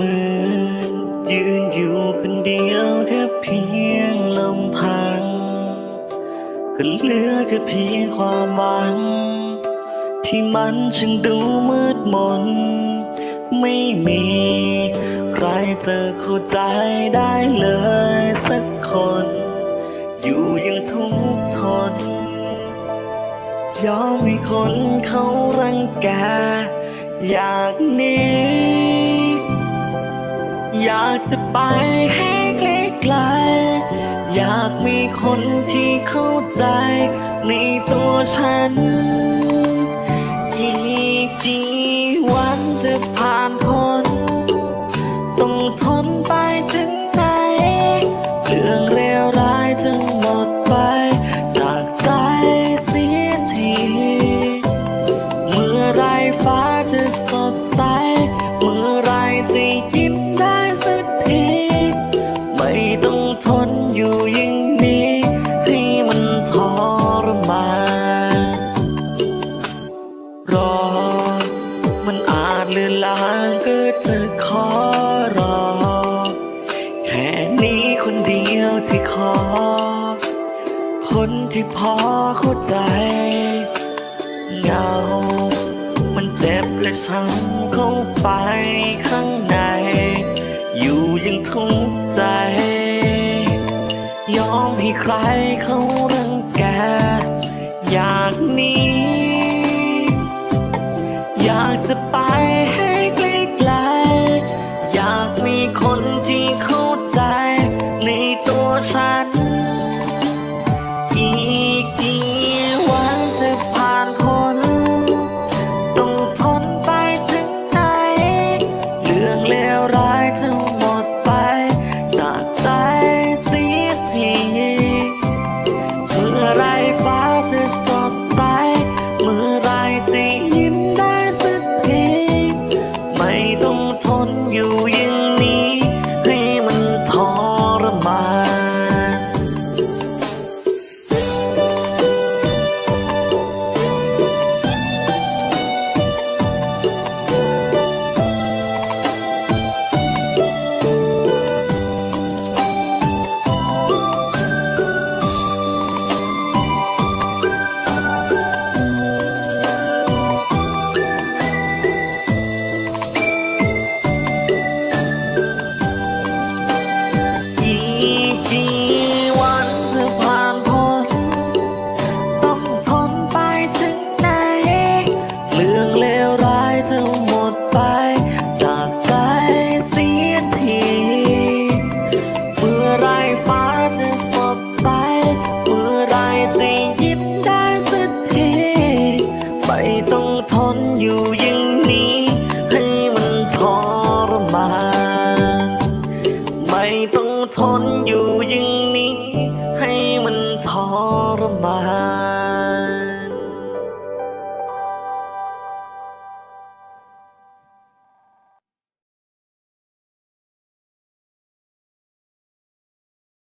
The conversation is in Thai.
มือยืนอยู่คนเดียวแค่เพียงลำพังก็เหลือแค่เพียงความหวัง ที่มันช่างดูมืดมน ไม่มีใครจะเข้าใจได้เลยสักคน อยู่อยังทุกข์ทน ยอมให้คนเขารังแก อย่ากหนี อยากจะไปให้ไกลๆอยากมีคนที่เข้าใจ ในตัวฉัน อีกกี่วันจะผ่านพ้นต้องทนไปถึงไหนเรื่องเลวร้ายจะหมดไป จากใจเสียที เมื่อไรฟ้าจะสดใส ต้องทนอยู่อย่างนี้ให้มันทรมานรอ มันอาจเลือนลางก็จะขอรอ แค่นี้คนเดียวที่ขอ คนที่พอเข้าใจเหงามันเจ็บและช้ำเข้าไปข้างใน อยู่ยังทุกข์ใจ ยอมให้ใครเขารังแก อยากหนีอยากจะไปให้ไกลๆอยากมีคนที่เขา ต้อ